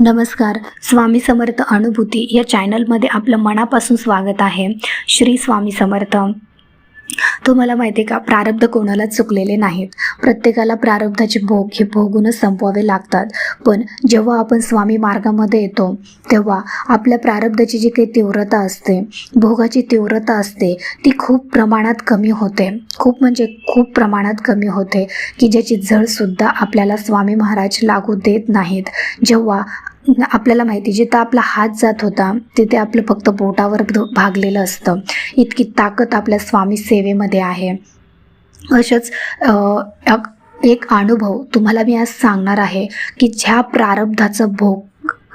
नमस्कार स्वामी समर्थ अनुभूती या चॅनलमध्ये आपलं मनापासून स्वागत आहे. श्री स्वामी समर्थ. तुम्हाला माहिती आहे का प्रारब्ध कोणालाच चुकलेले नाहीत. प्रत्येकाला प्रारब्धाचे भोग हे भोगूनच संपवावे लागतात. पण जेव्हा आपण स्वामी मार्गामध्ये येतो तेव्हा आपल्या प्रारब्धाची जी काही तीव्रता असते भोगाची तीव्रता असते ती खूप प्रमाणात कमी होते. खूप म्हणजे खूप प्रमाणात कमी होते की ज्याची झळसुद्धा आपल्याला स्वामी महाराज लागू देत नाहीत. जेव्हा आपल्याला माहिती जिथं आपला हात जात होता तिथे आपलं फक्त बोटावर ध- भागलेलं असतं. इतकी ताकद आपल्या स्वामी सेवेमध्ये आहे. अशाच एक अनुभव तुम्हाला मी आज सांगणार आहे की ज्या प्रारब्धाचं भोग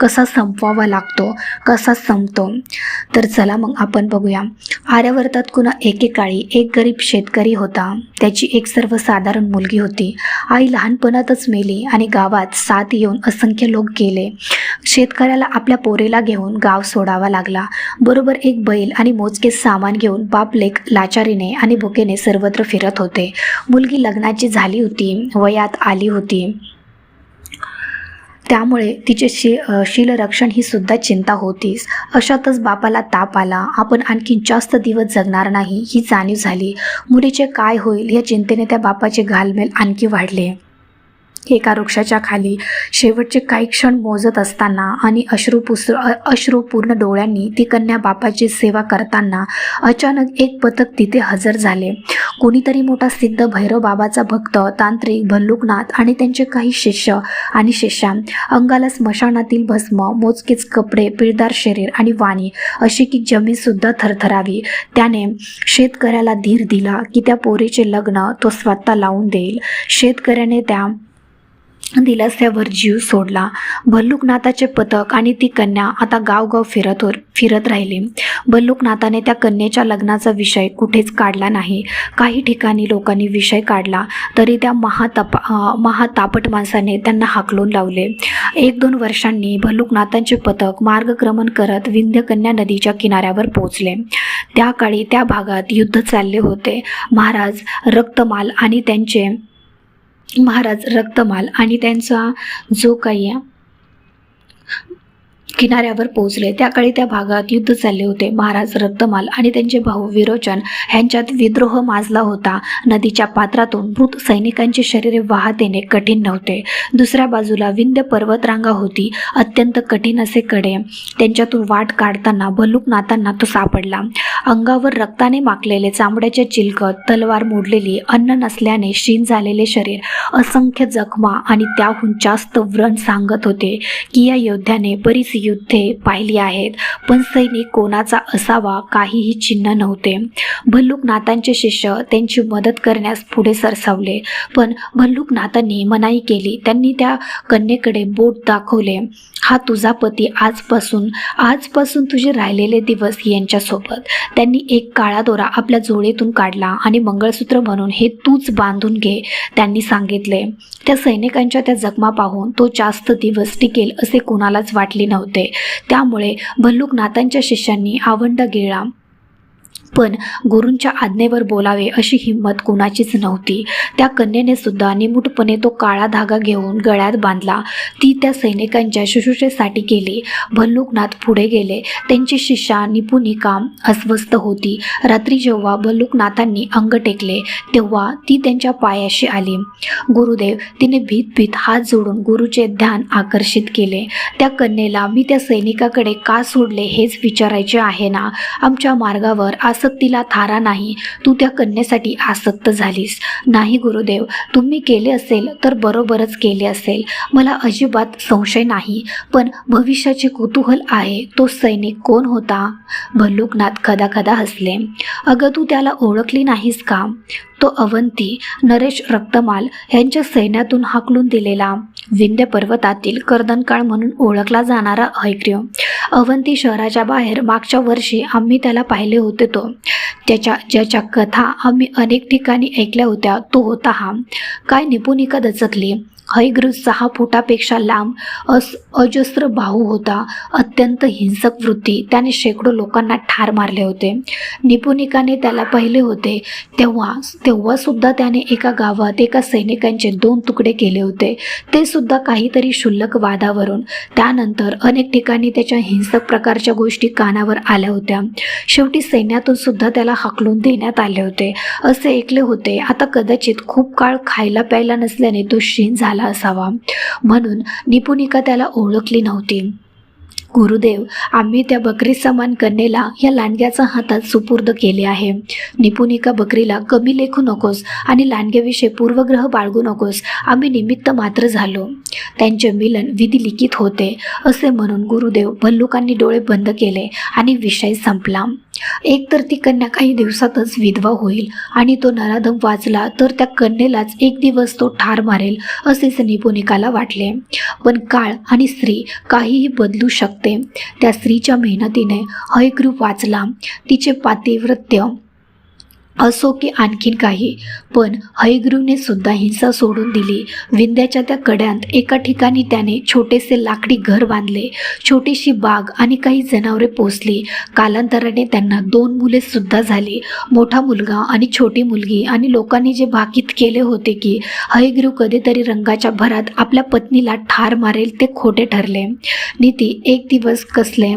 कसा संपवावा लागतो कसा संपतो? तर चला मग आपण बघूया. आर्यावर्तात कुणा एकेकाळी एक गरीब शेतकरी होता. त्याची एक सर्वसाधारण मुलगी होती. आई लहानपणातच मेली आणि गावात साथ येऊन असंख्य लोक गेले. शेतकऱ्याला आपल्या पोरेला घेऊन गाव सोडावा लागला. बरोबर एक बैल आणि मोजके सामान घेऊन बाप लेख लाचारीने आणि भुकेने सर्वत्र फिरत होते. मुलगी लग्नाची झाली होती वयात आली होती. त्यामुळे तिचे शि शीलरक्षण ही सुद्धा चिंता होतीच. अशातच बापाला ताप आला. आपण आणखी जास्त दिवस जगणार नाही ही जाणीव झाली. मुलीचे काय होईल या चिंतेने त्या बापाचे घालमेल आणखी वाढले. एका वृक्षाच्या खाली शेवटचे काही क्षण मोजत असताना आणि अश्रू अ- अश्रुपूर्ण डोळ्यांनी ती कन्या बापाची सेवा करताना अचानक एक पथक तिथे हजर झाले. कोणीतरी मोठा सिद्ध भैरव बाबाचा भक्त तांत्रिक भल्लुकनाथ आणि त्यांचे काही शिष्य आणि शिष्या अंगाला स्मशानातील भस्म मोजकेच कपडे पिळदार शरीर आणि वाणी अशी की जमीन सुद्धा थरथरावी. त्याने शेतकऱ्याला धीर दिला की त्या पोरीचे लग्न तो स्वतः लावून देईल. शेतकऱ्याने त्या दिलास्यावर जीव सोडला. भल्लुकनाथाचे पथक आणि ती कन्या आता गावगाव फिरत हो फिरत राहिली. भल्लुकनाथाने त्या कन्येच्या लग्नाचा विषय कुठेच काढला नाही. काही ठिकाणी लोकांनी विषय काढला तरी त्या महातापा महातापट माणसाने त्यांना हाकलून लावले. एक दोन वर्षांनी भल्लुकनाथांचे पथक मार्गक्रमण करत विंध्यकन्या नदीच्या किनाऱ्यावर पोहोचले. त्या काळी त्या भागात युद्ध चालले होते. महाराज रक्तमाल आणि त्यांचे महाराज रक्तमाल आणि त्यांचा जो काही किनाऱ्यावर पोहोचले. त्याकाळी त्या भागात युद्ध चालले होते. महाराज रक्तमाल आणि त्यांचे भाऊ विरोचन ह्यांच्यात विद्रोह माजला होता. नदीच्या पात्रातून मृत सैनिकांची शरीरे वाहत येणे कठीण नव्हते. दुसऱ्या बाजूला विंध्य पर्वतरांगा होती. अत्यंत कठीण असे कडे. त्यांच्यातून वाट काढताना भलूक नातांना तो सापडला. अंगावर रक्ताने माकलेले चामड्याचे चिलकत तलवार मोडलेली अन्न नसल्याने शीन झालेले शरीर असंख्य जखमा आणि त्याहून जास्त व्रण सांगत होते की या योद्ध्याने बरीच युद्धे पाहिली आहेत. पण सैनिक कोणाचा असावा काहीही चिन्ह नव्हते. भल्लुकनाथांचे शिष्य त्यांची मदत करण्यास पुढे सरसावले. पण भल्लुकनाथांनी मनाई केली. त्यांनी त्या कन्येकडे बोट दाखवले. हा तुझा पती आजपासून आजपासून तुझे राहिलेले दिवस यांच्यासोबत. त्यांनी एक काळा दोरा आपल्या जोडीतून काढला आणि मंगळसूत्र म्हणून हे तूच बांधून घे त्यांनी सांगितले. त्या सैनिकांच्या त्या जखमा पाहून तो जास्त दिवस टिकेल असे कोणालाच वाटले नव्हते. होते. त्यामुळे भल्लुकनाथांच्या शिष्यांनी आवंड गेळा पण गुरूंच्या आज्ञेवर बोलावे अशी हिंमत कुणाचीच नव्हती. त्या कन्येने सुद्धा निमूटपणे तो काळा धागा घेऊन गळ्यात बांधला. ती त्या सैनिकांच्या शुश्रूषेसाठी गेली. भल्लुकनाथ पुढे गेले. त्यांची शिष्या निपुणिका अस्वस्थ होती. रात्री जेव्हा भल्लुकनाथांनी अंग टेकले तेव्हा ती त्यांच्या पायाशी आली. गुरुदेव तिने भीत भीत हात जोडून गुरुचे ध्यान आकर्षित केले. त्या कन्येला मी त्या सैनिकाकडे का सोडले हेच विचारायचे आहे ना? आमच्या मार्गावर आसक्तीला थारा नाही. तू त्या कन्येसाठी आसक्त झालीस. नाही गुरुदेव तुम्ही केले असेल तर बरोबरच केले असेल. मला अजिबात संशय नाही. पण भविष्याचे कुतूहल आहे तो सैनिक कोण होता? भल्लुकनाथ खदा खदा हसले. अगं तू त्याला ओळखली नाहीस का? तो अवंती नरेश रक्तमाल यांच्या सैन्यातून हाकलून दिलेला. विंध्य पर्वतातील कर्दनकाळ म्हणून ओळखला जाणारा ऐक्रिय अवंती शहराच्या बाहेर मागच्या वर्षी आम्ही त्याला पाहिले होते तो. त्याच्या ज्याच्या कथा आम्ही अनेक ठिकाणी ऐकल्या होत्या तो होता हा. काय निपुणिका दचकली. हयग्रीव सहा फुटापेक्षा लांब अस अजस्र भाऊ होता. अत्यंत हिंसक वृत्ती. त्याने शेकडो लोकांना ठार मारले होते. निपुणिकाने त्याला पाहिले होते. तेव्हा तेव्हा सुद्धा त्याने एका गावात एका सैनिकांचे दोन तुकडे केले होते. ते सुद्धा काहीतरी क्षुल्लक वादावरून. त्यानंतर अनेक ठिकाणी त्याच्या हिंसक प्रकारच्या गोष्टी कानावर आल्या होत्या. शेवटी सैन्यातून सुद्धा त्याला हाकलून देण्यात आले होते. असे ऐकले होते. आता कदाचित खूप काळ खायला प्यायला नसल्याने तो क्षीण झाला असावा. म्हणून निपुणिका त्याला ओळखली नव्हती. गुरुदेव आम्ही त्या बकरी समान कन्येला या लांडग्याचा हातात सुपूर्द केले आहे. निपुणिका बकरीला कमी लेखू नकोस आणि लांडग्याविषयी पूर्वग्रह बाळगू नकोस. आम्ही निमित्त मात्र झालो. त्यांचे मिलन विधी लिखित होते असे म्हणून गुरुदेव भल्लुकांनी डोळे बंद केले आणि विषय संपला. एकतर ती कन्या काही दिवसातच विधवा होईल आणि तो नराधम वाचला तर त्या कन्येलाच एक दिवस तो ठार मारेल असेच निपुणिकाला वाटले. पण काळ आणि स्त्री काहीही बदलू शकते. त्या स्त्रीच्या मेहनतीने हयग्रीव वाचला. तिचे पातिव्रत्य असो की आणखीन काही. पण हयग्रीवने सुद्धा हिंसा सोडून दिली. विंध्याच्या त्या कड्यांत एका ठिकाणी त्याने छोटेसे लाकडी घर बांधले. छोटीशी बाग आणि काही जनावरे पोसली. कालांतराने त्यांना दोन मुले सुद्धा झाली. मोठा मुलगा आणि छोटी मुलगी आणि लोकांनी जे भाकीत केले होते की हयग्रीव कधीतरी रंगाच्या भरात आपल्या पत्नीला ठार मारेल ते खोटे ठरले. नीती एक दिवस कसले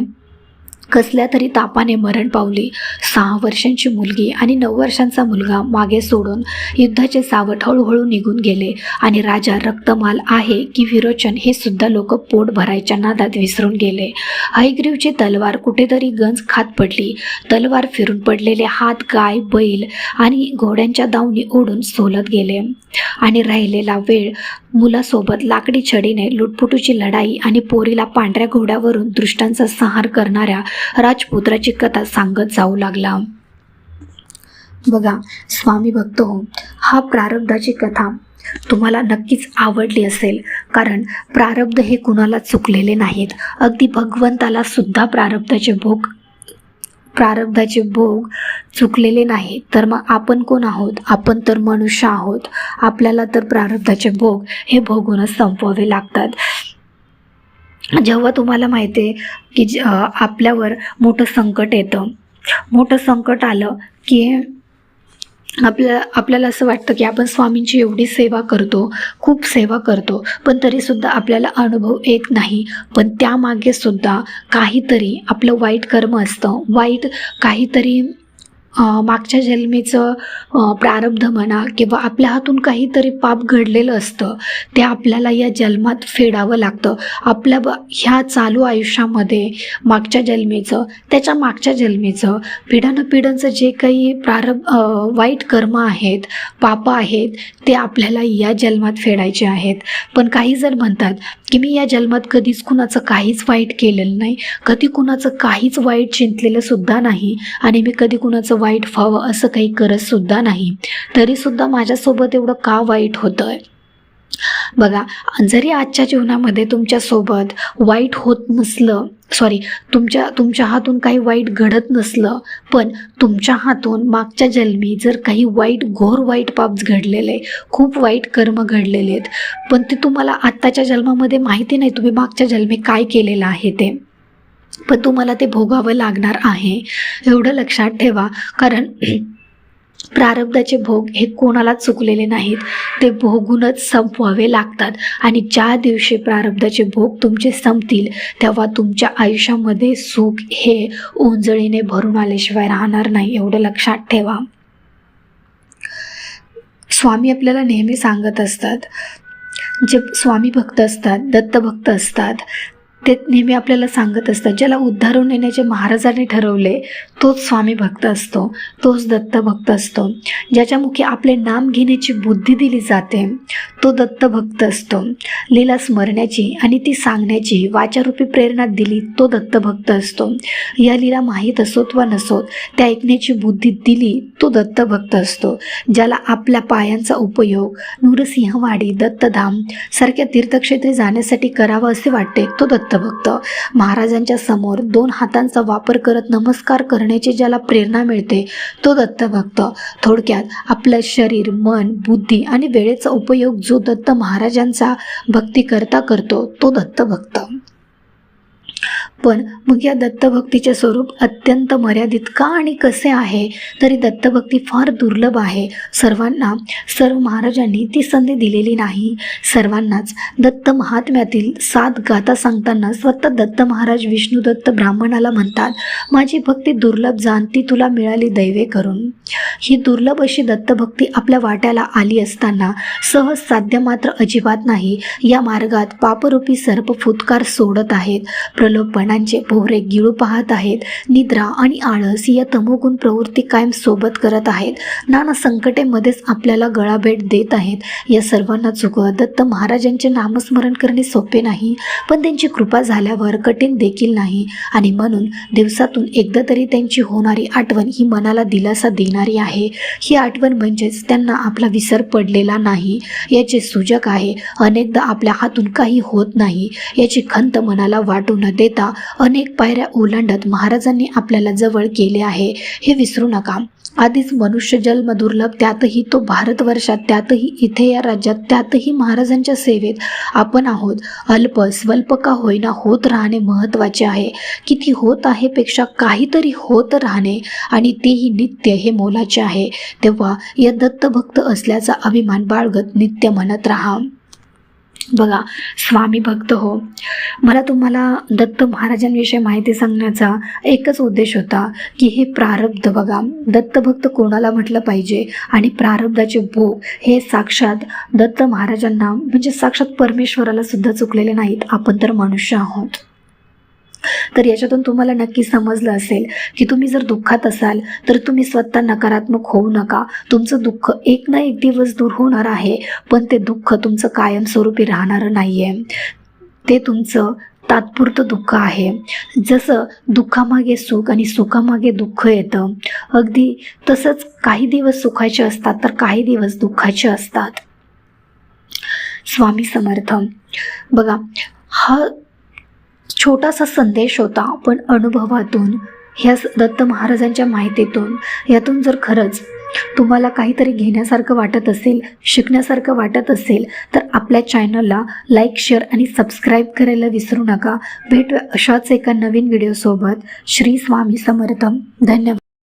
कसल्या तरी तापाने मरण पावली. सहा वर्षांची मुलगी आणि नऊ वर्षांचा मुलगा मागे सोडून युद्धाचे सावट हळूहळू निघून गेले. आणि राजा रक्तमाल आहे की विरोचन हे सुद्धा लोक पोट भरायच्या नादात विसरून गेले. हयग्रीवची तलवार कुठेतरी गंज खात पडली. तलवार फिरून पडलेले हात गाय बैल आणि घोड्यांच्या दावणी ओढून सोलत गेले. आणि राहिलेला वेळ मुलासोबत लाकडी छडीने लुटपुटूची लढाई आणि पोरीला पांढऱ्या घोड्यावरून दृष्टांचा संहार करणाऱ्या राजपुत्राची कथा सांगत जाऊ लागला. बघा स्वामी भक्त हो हा प्रारब्धाची कथा तुम्हाला नक्कीच आवडली असेल कारण प्रारब्ध हे कुणाला चुकलेले नाहीत. अगदी भगवंताला सुद्धा प्रारब्धाचे भोग प्रारब्धाचे भोग चुकलेले नाही तर मग आपण कोण आहोत? आपण तर मनुष्य आहोत. आपल्याला तर प्रारब्धाचे भोग हे भोगूनच संपवावे लागतात. जेव्हा तुम्हाला माहिती आहे की ज- आपल्यावर मोठं संकट येतं. मोठं संकट आलं की आपल्या आपल्याला असं वाटतं की आपण स्वामींची एवढी सेवा करतो खूप सेवा करतो पण तरीसुद्धा आपल्याला अनुभव येत नाही. पण त्यामागे सुद्धा काहीतरी आपलं वाईट कर्म असतं. वाईट काहीतरी मागच्या जन्मीचं प्रारब्ध म्हणा किंवा आपल्या हातून काहीतरी पाप घडलेलं असतं ते आपल्याला या जन्मात फेडावं लागतं. आपल्या ब ह्या चालू आयुष्यामध्ये मागच्या जन्मीचं त्याच्या मागच्या जन्मीचं पिढानपिढ्यांचं जे काही प्रारब वाईट कर्म आहेत पाप आहेत ते आपल्याला या जन्मात फेडायचे आहेत. पण काही जण म्हणतात की मी या जन्मात कधीच कुणाचं काहीच वाईट केलेलं नाही कधी कुणाचं काहीच वाईट चिंतलेलं सुद्धा नाही आणि मी कधी कुणाचं वाईट व्हावं असं काही करतसुद्धा नाही. तरीसुद्धा माझ्यासोबत एवढं का वाईट होतं आहे बघा जरी आजच्या जीवनामध्ये तुमच्यासोबत वाईट होत नसलं सॉरी तुमच्या तुमच्या हातून काही वाईट घडत नसलं पण तुमच्या हातून मागच्या जन्मी जर काही वाईट घोर वाईट पाप घडलेले खूप वाईट कर्म घडलेले आहेत पण ते तुम्हाला आत्ताच्या जन्मामध्ये माहिती नाही तुम्ही मागच्या जन्मी काय केलेलं आहे ते. पण तुम्हाला ते भोगावं लागणार आहे. एवढं लक्षात ठेवा. कारण प्रारब्धाचे भोग हे कोणाला चुकलेले नाहीत. ते भोगूनच संपवावे लागतात. आणि ज्या दिवशी प्रारब्धाचे भोग तुमचे संपतील तेव्हा तुमच्या आयुष्यामध्ये सुख हे ओंजळीने भरून आल्याशिवाय राहणार नाही एवढं लक्षात ठेवा. स्वामी आपल्याला नेहमी सांगत असतात. जे स्वामी भक्त असतात दत्तभक्त असतात ते नेहमी आपल्याला सांगत असतात. ज्याला उद्धारून येण्याचे महाराजांनी ठरवले तोच स्वामी भक्त असतो तोच दत्तभक्त असतो. ज्याच्या मुखी आपले नाम घेण्याची बुद्धी दिली जाते तो दत्तभक्त असतो. लीला स्मरण्याची आणि ती सांगण्याची वाचारूपी प्रेरणा दिली तो दत्तभक्त असतो. या लीला माहीत असोत वा नसोत त्या ऐकण्याची बुद्धी दिली तो दत्तभक्त असतो. ज्याला आपल्या पायांचा उपयोग नूरसिंहवाडी दत्तधाम सारख्या तीर्थक्षेत्री जाण्यासाठी करावा असे वाटते तो दत्त भक्त महाराजांच्या समोर दोन हातांचा वापर करत नमस्कार करण्याची ज्याला प्रेरणा मिळते तो दत्तभक्त थोडक्यात आपलं शरीर मन बुद्धी आणि वेळेचा उपयोग जो दत्त महाराजांचा भक्ती करता करतो तो दत्तभक्त पण मग या दत्तभक्तीचे स्वरूप अत्यंत मर्यादित का आणि कसे आहे? तरी दत्तभक्ती फार दुर्लभ आहे. सर्वांना सर्व महाराजांनी ती संधी दिलेली नाही. सर्वांनाच दत्त महात्म्यातील सात गाथा सांगताना स्वतः दत्त महाराज विष्णू दत्त ब्राह्मणाला म्हणतात माझी भक्ती दुर्लभ जाणती तुला मिळाली दैवे करून. ही दुर्लभ अशी दत्तभक्ती आपल्या वाट्याला आली असताना सहज साध्य मात्र अजिबात नाही. या मार्गात पापरूपी सर्प फुतकार सोडत आहेत. प्रलोभपणांचे भोवरे गिळू पाहत आहेत. निद्रा आणि आळस या तमोगुण प्रवृत्ती कायम सोबत करत आहेत. नाना संकटेमध्येच आपल्याला गळाभेट देत आहेत. या सर्वांना चुकवत दत्त महाराजांचे नामस्मरण करणे सोपे नाही. पण त्यांची कृपा झाल्यावर कठीण देखील नाही. आणि म्हणून दिवसातून एकदा तरी त्यांची होणारी आठवण ही मनाला दिलासा देणारी आहे. ही आठवण म्हणजेच त्यांना आपला विसर पडलेला नाही. याचे सूचक आहे. अनेकदा आपल्या हातून काही होत नाही. याची खंत मनाला वाटू न देता अनेक पायऱ्या ओलांडत महाराजांनी आपल्याला जवळ केले आहे. हे विसरू नका. आधीच मनुष्य जन्म दुर्लभ त्यातही तो भारतवर्षात त्यातही इथे या राज्यात त्यातही महाराजांच्या सेवेत आपण आहोत. अल्प स्वल्प का होईना होत राहणे महत्त्वाचे आहे. किती होत आहे पेक्षा काहीतरी होत राहणे आणि तेही नित्य हे मोलाचे आहे. तेव्हा या दत्तभक्त असल्याचा अभिमान बाळगत नित्य म्हणत राहा. बघा स्वामी भक्त हो. मला तुम्हाला दत्त महाराजांविषयी माहिती सांगण्याचा एकच उद्देश होता की हे प्रारब्ध बघा. दत्तभक्त कोणाला म्हटलं पाहिजे? आणि प्रारब्धाचे भोग हे साक्षात दत्त महाराजांना म्हणजे साक्षात परमेश्वराला सुद्धा चुकलेले नाहीत. आपण तर मनुष्य आहोत. तर याच्यातून तुम्हाला नक्की समजलं असेल की तुम्ही जर दुःखात असाल तर तुम्ही स्वतः नकारात्मक होऊ नका. तुमचं दुःख एक ना एक दिवस दूर होणार आहे पण ते दुःख तुमचं कायमस्वरूपी राहणारं नाही आहे ते तुमचं तात्पुरतं दुःख आहे. जसं दुःखामागे सुख आणि सुखामागे दुःख येतं अगदी तसंच काही दिवस सुखाचे असतात तर काही दिवस दुःखाचे असतात. स्वामी समर्थ बघा हा छोटासा संदेश होता पण अनुभवातून ह्या स- दत्त महाराजांच्या माहितीतून यातून जर खरंच तुम्हाला काहीतरी घेण्यासारखं वाटत असेल शिकण्यासारखं वाटत असेल तर आपल्या चॅनलला लाईक शेअर आणि सबस्क्राईब करायला विसरू नका. भेटूया अशाच एका नवीन व्हिडिओसोबत. श्री स्वामी समर्थम. धन्यवाद.